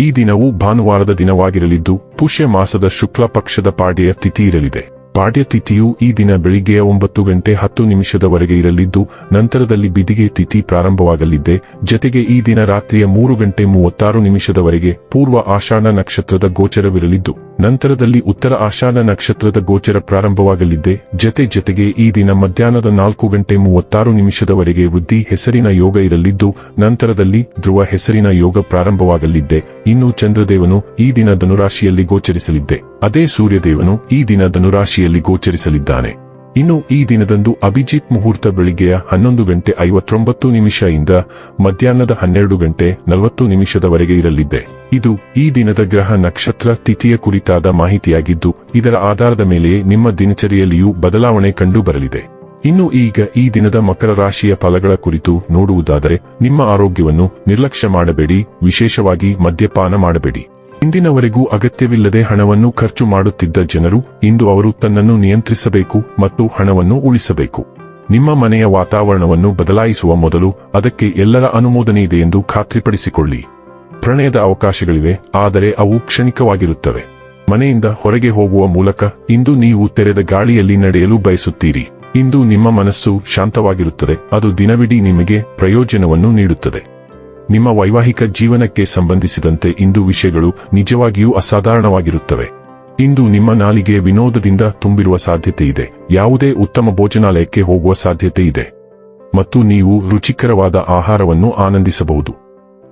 ಈ ದಿನವು ಭಾನುವಾರದ ದಿನವಾಗಿರಲಿದ್ದು ಪುಷ್ಯ ಮಾಸದ ಶುಕ್ಲ ಪಕ್ಷದ ಪಾಡ್ಯ ತಿಥಿ ಇರಲಿದೆ. ಪಾಡ್ಯ ತಿಥಿಯು ಈ ದಿನ ಬೆಳಿಗ್ಗೆಯ ಒಂಬತ್ತು ಗಂಟೆ ಹತ್ತು ನಿಮಿಷದವರೆಗೆ ಇರಲಿದ್ದು, ನಂತರದಲ್ಲಿ ಬಿದಿಗೆ ತಿಥಿ ಪ್ರಾರಂಭವಾಗಲಿದ್ದೆ. ಜತೆಗೆ ಈ ದಿನ ರಾತ್ರಿಯ ಮೂರು ಗಂಟೆ ಮೂವತ್ತಾರು ನಿಮಿಷದವರೆಗೆ ಪೂರ್ವ ಆಷಾಢ ನಕ್ಷತ್ರದ ಗೋಚರವಿರಲಿದ್ದು, ನಂತರದಲ್ಲಿ ಉತ್ತರ ಆಷಾಢ ನಕ್ಷತ್ರದ ಗೋಚರ ಪ್ರಾರಂಭವಾಗಲಿದ್ದೆ. ಜತೆ ಜತೆಗೆ ಈ ದಿನ ಮಧ್ಯಾಹ್ನದ ನಾಲ್ಕು ಗಂಟೆ ಮೂವತ್ತಾರು ನಿಮಿಷದವರೆಗೆ ವೃದ್ಧಿ ಹೆಸರಿನ ಯೋಗ ಇರಲಿದ್ದು, ನಂತರದಲ್ಲಿ ಧ್ರುವ ಹೆಸರಿನ ಯೋಗ ಪ್ರಾರಂಭವಾಗಲಿದ್ದೆ. ಇನ್ನು ಚಂದ್ರದೇವನು ಈ ದಿನ ಧನುರಾಶಿಯಲ್ಲಿ ಗೋಚರಿಸಲಿದ್ದೆ. ಅದೇ ಸೂರ್ಯದೇವನು ಈ ದಿನ ಧನುರಾಶಿಯಲ್ಲಿ ಗೋಚರಿಸಲಿದ್ದಾನೆ. ಇನ್ನು ಈ ದಿನದಂದು ಅಭಿಜಿತ್ ಮುಹೂರ್ತ ಬೆಳಿಗ್ಗೆಯ ಹನ್ನೊಂದು ಗಂಟೆ ಐವತ್ತೊಂಬತ್ತು ನಿಮಿಷದಿಂದ ಮಧ್ಯಾಹ್ನದ ಹನ್ನೆರಡು ಗಂಟೆ ನಲವತ್ತು ನಿಮಿಷದವರೆಗೆ ಇರಲಿದೆ ಇದು ಈ ದಿನದ ಗ್ರಹ ನಕ್ಷತ್ರ ತಿಥಿಯ ಕುರಿತಾದ ಮಾಹಿತಿಯಾಗಿದ್ದು, ಇದರ ಆಧಾರದ ಮೇಲೆಯೇ ನಿಮ್ಮ ದಿನಚರಿಯಲ್ಲಿಯೂ ಬದಲಾವಣೆ ಕಂಡು ಬರಲಿದೆ ಇನ್ನು ಈಗ ಈ ದಿನದ ಮಕರ ರಾಶಿಯ ಫಲಗಳ ಕುರಿತು ನೋಡುವುದಾದರೆ, ನಿಮ್ಮ ಆರೋಗ್ಯವನ್ನು ನಿರ್ಲಕ್ಷ್ಯ ಮಾಡಬೇಡಿ, ವಿಶೇಷವಾಗಿ ಮದ್ಯಪಾನ ಮಾಡಬೇಡಿ. ಇಂದಿನವರೆಗೂ ಅಗತ್ಯವಿಲ್ಲದೆ ಹಣವನ್ನು ಖರ್ಚು ಮಾಡುತ್ತಿದ್ದ ಜನರು ಇಂದು ಅವರು ತನ್ನನ್ನು ನಿಯಂತ್ರಿಸಬೇಕು ಮತ್ತು ಹಣವನ್ನು ಉಳಿಸಬೇಕು. ನಿಮ್ಮ ಮನೆಯ ವಾತಾವರಣವನ್ನು ಬದಲಾಯಿಸುವ ಮೊದಲು ಅದಕ್ಕೆ ಎಲ್ಲರ ಅನುಮೋದನೆ ಇದೆ ಎಂದು ಖಾತ್ರಿಪಡಿಸಿಕೊಳ್ಳಿ. ಪ್ರಣಯದ ಅವಕಾಶಗಳಿವೆ, ಆದರೆ ಅವು ಕ್ಷಣಿಕವಾಗಿರುತ್ತವೆ. ಮನೆಯಿಂದ ಹೊರಗೆ ಹೋಗುವ ಮೂಲಕ ಇಂದು ನೀವು ತೆರೆದ ಗಾಳಿಯಲ್ಲಿ ನಡೆಯಲು ಬಯಸುತ್ತೀರಿ. ಇಂದು ನಿಮ್ಮ ಮನಸ್ಸು ಶಾಂತವಾಗಿರುತ್ತದೆ, ಅದು ದಿನವಿಡೀ ನಿಮಗೆ ಪ್ರಯೋಜನವನ್ನು ನೀಡುತ್ತದೆ. ನಿಮ್ಮ ವೈವಾಹಿಕ ಜೀವನಕ್ಕೆ ಸಂಬಂಧಿಸಿದಂತೆ ಇಂದು ವಿಷಯಗಳು ನಿಜವಾಗಿಯೂ ಅಸಾಧಾರಣವಾಗಿರುತ್ತವೆ. ಇಂದು ನಿಮ್ಮ ನಾಲಿಗೆ ವಿನೋದದಿಂದ ತುಂಬಿರುವ ಸಾಧ್ಯತೆ ಇದೆ. ಯಾವುದೇ ಉತ್ತಮ ಭೋಜನಾಲಯಕ್ಕೆ ಹೋಗುವ ಸಾಧ್ಯತೆ ಇದೆ. ಮತ್ತು ನೀವು ರುಚಿಕರವಾದ ಆಹಾರವನ್ನು ಆನಂದಿಸಬಹುದು.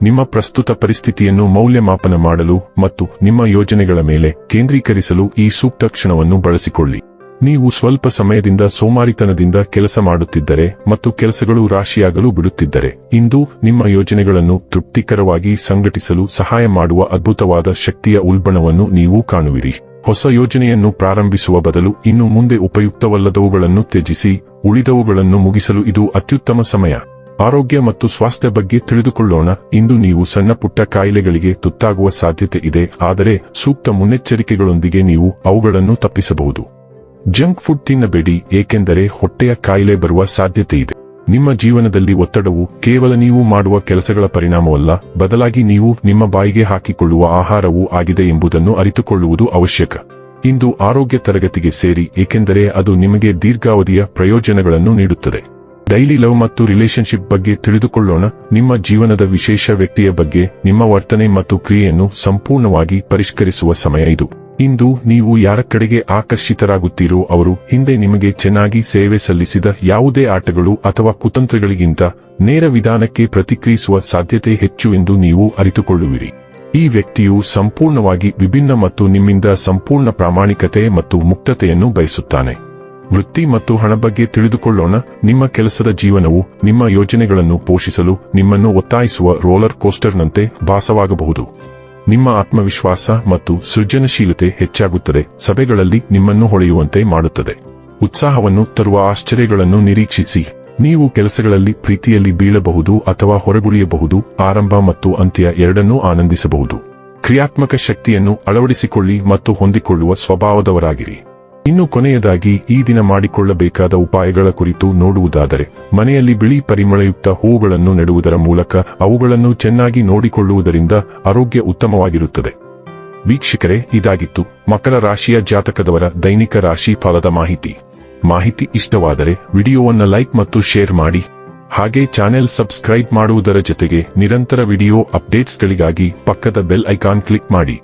ನಿಮ್ಮ ಪ್ರಸ್ತುತ ಪರಿಸ್ಥಿತಿಯನ್ನು ಮೌಲ್ಯಮಾಪನ ಮಾಡಲು ಮತ್ತು ನಿಮ್ಮ ಯೋಜನೆಗಳ ಮೇಲೆ ಕೇಂದ್ರೀಕರಿಸಲು ಈ ಸೂಕ್ತ ಕ್ಷಣವನ್ನು ಬಳಸಿಕೊಳ್ಳಿ. ನೀವು ಸ್ವಲ್ಪ ಸಮಯದಿಂದ ಸೋಮಾರಿತನದಿಂದ ಕೆಲಸ ಮಾಡುತ್ತಿದ್ದರೆ ಮತ್ತು ಕೆಲಸಗಳು ರಾಶಿಯಾಗಲು ಬಿಡುತ್ತಿದ್ದರೆ, ಇಂದು ನಿಮ್ಮ ಯೋಜನೆಗಳನ್ನು ತೃಪ್ತಿಕರವಾಗಿ ಸಂಘಟಿಸಲು ಸಹಾಯ ಮಾಡುವ ಅದ್ಭುತವಾದ ಶಕ್ತಿಯ ಉಲ್ಬಣವನ್ನು ನೀವು ಕಾಣುವಿರಿ. ಹೊಸ ಯೋಜನೆಯನ್ನು ಪ್ರಾರಂಭಿಸುವ ಬದಲು ಇನ್ನು ಮುಂದೆ ಉಪಯುಕ್ತವಲ್ಲದವುಗಳನ್ನು ತ್ಯಜಿಸಿ, ಉಳಿದವುಗಳನ್ನು ಮುಗಿಸಲು ಇದು ಅತ್ಯುತ್ತಮ ಸಮಯ. ಆರೋಗ್ಯ ಮತ್ತು ಸ್ವಾಸ್ಥ್ಯ ಬಗ್ಗೆ ತಿಳಿದುಕೊಳ್ಳೋಣ. ಇಂದು ನೀವು ಸಣ್ಣ ಪುಟ್ಟ ಕಾಯಿಲೆಗಳಿಗೆ ತುತ್ತಾಗುವ ಸಾಧ್ಯತೆ ಇದೆ, ಆದರೆ ಸೂಕ್ತ ಮುನ್ನೆಚ್ಚರಿಕೆಗಳೊಂದಿಗೆ ನೀವು ಅವುಗಳನ್ನು ತಪ್ಪಿಸಬಹುದು. ಜಂಕ್ ಫುಡ್ ತಿನ್ನಬೇಡಿ, ಏಕೆಂದರೆ ಹೊಟ್ಟೆಯ ಕಾಯಿಲೆ ಬರುವ ಸಾಧ್ಯತೆ ಇದೆ ನಿಮ್ಮ ಜೀವನದಲ್ಲಿ ಒತ್ತಡವು ಕೇವಲ ನೀವು ಮಾಡುವ ಕೆಲಸಗಳ ಪರಿಣಾಮವಲ್ಲ, ಬದಲಾಗಿ ನೀವು ನಿಮ್ಮ ಬಾಯಿಗೆ ಹಾಕಿಕೊಳ್ಳುವ ಆಹಾರವೂ ಆಗಿದೆ ಎಂಬುದನ್ನು ಅರಿತುಕೊಳ್ಳುವುದು ಅವಶ್ಯಕ. ಇಂದು ಆರೋಗ್ಯ ತರಗತಿಗೆ ಸೇರಿ, ಏಕೆಂದರೆ ಅದು ನಿಮಗೆ ದೀರ್ಘಾವಧಿಯ ಪ್ರಯೋಜನಗಳನ್ನು ನೀಡುತ್ತದೆ. ಡೈಲಿ ಲವ್ ಮತ್ತು ರಿಲೇಶನ್ಶಿಪ್ ಬಗ್ಗೆ ತಿಳಿದುಕೊಳ್ಳೋಣ, ನಿಮ್ಮ ಜೀವನದ ವಿಶೇಷ ವ್ಯಕ್ತಿಯ ಬಗ್ಗೆ, ನಿಮ್ಮ ವರ್ತನೆ ಮತ್ತು ಕ್ರಿಯೆಯನ್ನು ಸಂಪೂರ್ಣವಾಗಿ ಪರಿಷ್ಕರಿಸುವ ಸಮಯ ಇದು. ಇಂದು ನೀವು ಯಾರ ಕಡೆಗೆ ಆಕರ್ಷಿತರಾಗುತ್ತೀರೋ ಅವರು ಹಿಂದೆ ನಿಮಗೆ ಚೆನ್ನಾಗಿ ಸೇವೆ ಸಲ್ಲಿಸಿದ ಯಾವುದೇ ಆಟಗಳು ಅಥವಾ ಕುತಂತ್ರಗಳಿಗಿಂತ ನೇರ ವಿಧಾನಕ್ಕೆ ಪ್ರತಿಕ್ರಿಯಿಸುವ ಸಾಧ್ಯತೆ ಹೆಚ್ಚು ಎಂದು ನೀವು ಅರಿತುಕೊಳ್ಳುವಿರಿ. ಈ ವ್ಯಕ್ತಿಯು ಸಂಪೂರ್ಣವಾಗಿ ವಿಭಿನ್ನ ಮತ್ತು ನಿಮ್ಮಿಂದ ಸಂಪೂರ್ಣ ಪ್ರಾಮಾಣಿಕತೆ ಮತ್ತು ಮುಕ್ತತೆಯನ್ನು ಬಯಸುತ್ತಾನೆ. ವೃತ್ತಿ ಮತ್ತು ಹಣ ಬಗ್ಗೆ ತಿಳಿದುಕೊಳ್ಳೋಣ. ನಿಮ್ಮ ಕೆಲಸದ ಜೀವನವು ನಿಮ್ಮ ಯೋಜನೆಗಳನ್ನು ಪೋಷಿಸಲು ನಿಮ್ಮನ್ನು ಒತ್ತಾಯಿಸುವ ರೋಲರ್ ಕೋಸ್ಟರ್ನಂತೆ ಭಾಸವಾಗಬಹುದು. ನಿಮ್ಮ ಆತ್ಮವಿಶ್ವಾಸ ಮತ್ತು ಸೃಜನಶೀಲತೆ ಹೆಚ್ಚಾಗುತ್ತದೆ. ಸಭೆಗಳಲ್ಲಿ ನಿಮ್ಮನ್ನು ಹೊಳೆಯುವಂತೆ ಮಾಡುತ್ತದೆ. ಉತ್ಸಾಹವನ್ನು ತರುವ ಆಶ್ಚರ್ಯಗಳನ್ನು ನಿರೀಕ್ಷಿಸಿ. ನೀವು ಕೆಲಸಗಳಲ್ಲಿ ಪ್ರೀತಿಯಲ್ಲಿ ಬೀಳಬಹುದು ಅಥವಾ ಹೊರಗುಳಿಯಬಹುದು. ಆರಂಭ ಮತ್ತು ಅಂತ್ಯ ಎರಡನ್ನೂ ಆನಂದಿಸಬಹುದು. ಕ್ರಿಯಾತ್ಮಕ ಶಕ್ತಿಯನ್ನು ಅಳವಡಿಸಿಕೊಳ್ಳಿ ಮತ್ತು ಹೊಂದಿಕೊಳ್ಳುವ ಸ್ವಭಾವದವರಾಗಿರಿ. ಇನ್ನು ಕೊನೆಯದಾಗಿ ಈ ದಿನ ಮಾಡಿಕೊಳ್ಳಬೇಕಾದ ಉಪಾಯಗಳ ಕುರಿತು ನೋಡುವುದಾದರೆ, ಮನೆಯಲ್ಲಿ ಬಿಳಿ ಪರಿಮಳಯುಕ್ತ ಹೂಗಳನ್ನು ನೆಡುವುದರ ಮೂಲಕ ಅವುಗಳನ್ನು ಚೆನ್ನಾಗಿ ನೋಡಿಕೊಳ್ಳುವುದರಿಂದ ಆರೋಗ್ಯ ಉತ್ತಮವಾಗಿರುತ್ತದೆ. ವೀಕ್ಷಕರೇ, ಇದಾಗಿತ್ತು ಮಕರ ರಾಶಿಯ ಜಾತಕದವರ ದೈನಿಕ ರಾಶಿ ಫಲದ ಮಾಹಿತಿ. ಮಾಹಿತಿ ಇಷ್ಟವಾದರೆ ವಿಡಿಯೋವನ್ನ ಲೈಕ್ ಮತ್ತು ಶೇರ್ ಮಾಡಿ. ಹಾಗೆ ಚಾನೆಲ್ ಸಬ್ಸ್ಕ್ರೈಬ್ ಮಾಡುವುದರ ಜೊತೆಗೆ ನಿರಂತರ ವಿಡಿಯೋ ಅಪ್ಡೇಟ್ಸ್ಗಳಿಗಾಗಿ ಪಕ್ಕದ ಬೆಲ್ ಐಕಾನ್ ಕ್ಲಿಕ್ ಮಾಡಿ.